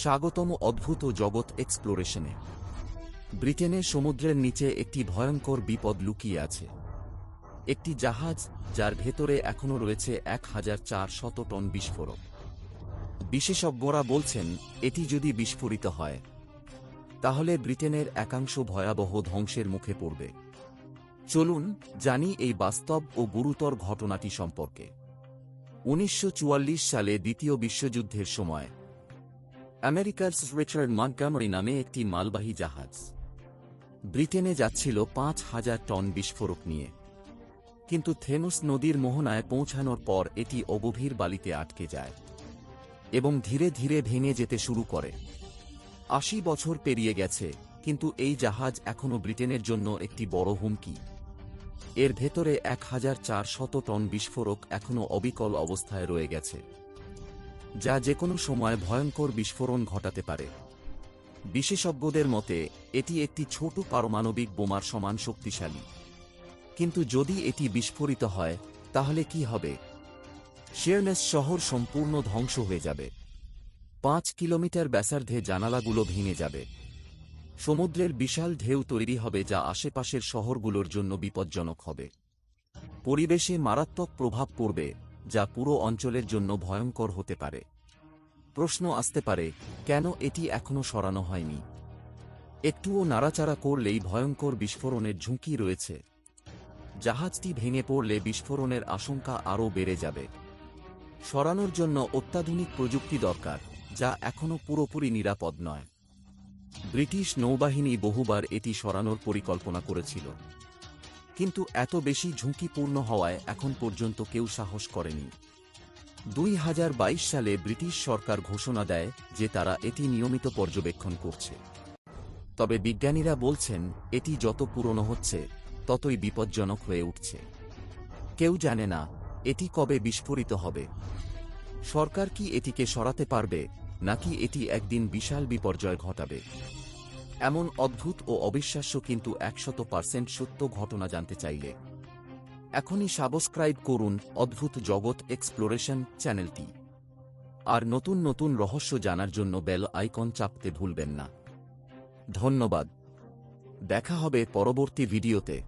স্বাগতম অদ্ভুত জগৎ এক্সপ্লোরেশনে ব্রিটেনে সমুদ্রের নিচে একটি ভয়ঙ্কর বিপদ লুকিয়ে আছে। একটি জাহাজ, যার ভেতরে এখনও রয়েছে এক হাজার চার শত টন বিস্ফোরক। বিশেষজ্ঞরা বলছেন, এটি যদি বিস্ফোরিত হয়, তাহলে ব্রিটেনের একাংশ ভয়াবহ ধ্বংসের মুখে পড়বে। চলুন জানি এই বাস্তব ও গুরুতর ঘটনাটি সম্পর্কে। উনিশশো চুয়াল্লিশ সালে দ্বিতীয় বিশ্বযুদ্ধের সময় আমেরিকার রিচার্ড মন্টগামারি নামে একটি মালবাহী জাহাজ। ব্রিটেনে যাচ্ছিল পাঁচ হাজার টন বিস্ফোরক নিয়ে। কিন্তু থেমস নদীর মোহনায় পৌঁছানোর পর এটি অগভীর বালিতে আটকে যায় এবং ধীরে ধীরে ভেঙে যেতে শুরু করে। আশি বছর পেরিয়ে গেছে, কিন্তু এই জাহাজ এখনও ব্রিটেনের জন্য একটি বড় হুমকি। এর ভেতরে এক হাজার চার শত টন বিস্ফোরক এখনও অবিকল অবস্থায় রয়ে গেছে। যা যে কোনো সময় ভয়ঙ্কর বিস্ফোরণ ঘটাতে পারে। বিশেষজ্ঞদের মতে, এটি একটি ছোট পারমাণবিক বোমার সমান শক্তিশালী। কিন্তু যদি এটি বিস্ফোরিত হয়, তাহলে কি হবে? শেয়ারনেস শহর সম্পূর্ণ ধ্বংস হয়ে যাবে। পাঁচ কিলোমিটার ব্যাসার্ধে জানালাগুলো ভেঙে যাবে। সমুদ্রের বিশাল ঢেউ তৈরি হবে যা আশেপাশের শহরগুলোর জন্য বিপজ্জনক হবে। পরিবেশে মারাত্মক প্রভাব পড়বে, যা পুরো অঞ্চলের জন্য ভয়ঙ্কর হতে পারে। প্রশ্ন আসতে পারে, কেন এটি এখনও সরানো হয়নি? একটুও নাড়াচাড়া করলেই ভয়ঙ্কর বিস্ফোরণের ঝুঁকি রয়েছে। জাহাজটি ভেঙে পড়লে বিস্ফোরণের আশঙ্কা আরও বেড়ে যাবে। সরানোর জন্য অত্যাধুনিক প্রযুক্তি দরকার, যা এখনও পুরোপুরি নিরাপদ নয়। ব্রিটিশ নৌবাহিনী বহুবার এটি সরানোর পরিকল্পনা করেছিল। কিন্তু এত বেশি ঝুঁকিপূর্ণ হওয়ায় এখন পর্যন্ত কেউ সাহস করেনি। দুই হাজার বাইশ সালে ব্রিটিশ সরকার ঘোষণা দেয় যে তারা এটি নিয়মিত পর্যবেক্ষণ করছে। তবে বিজ্ঞানীরা বলছেন, এটি যত পুরনো হচ্ছে, ততই বিপজ্জনক হয়ে উঠছে। কেউ জানে না, এটি কবে বিস্ফোরিত হবে। সরকার কি এটিকে সরাতে পারবে, নাকি এটি একদিন বিশাল বিপর্যয় ঘটাবে? এমন অদ্ভুত ও অবিশ্বাস্য কিন্তু একশত পার্সেন্ট সত্য ঘটনা জানতে চাইলে। এখনই সাবস্ক্রাইব করুন অদ্ভুত জগৎ এক্সপ্লোরেশন চ্যানেলটি। আর নতুন নতুন রহস্য জানার জন্য বেল আইকন চাপতে ভুলবেন না। ধন্যবাদ। দেখা হবে পরবর্তী ভিডিওতে।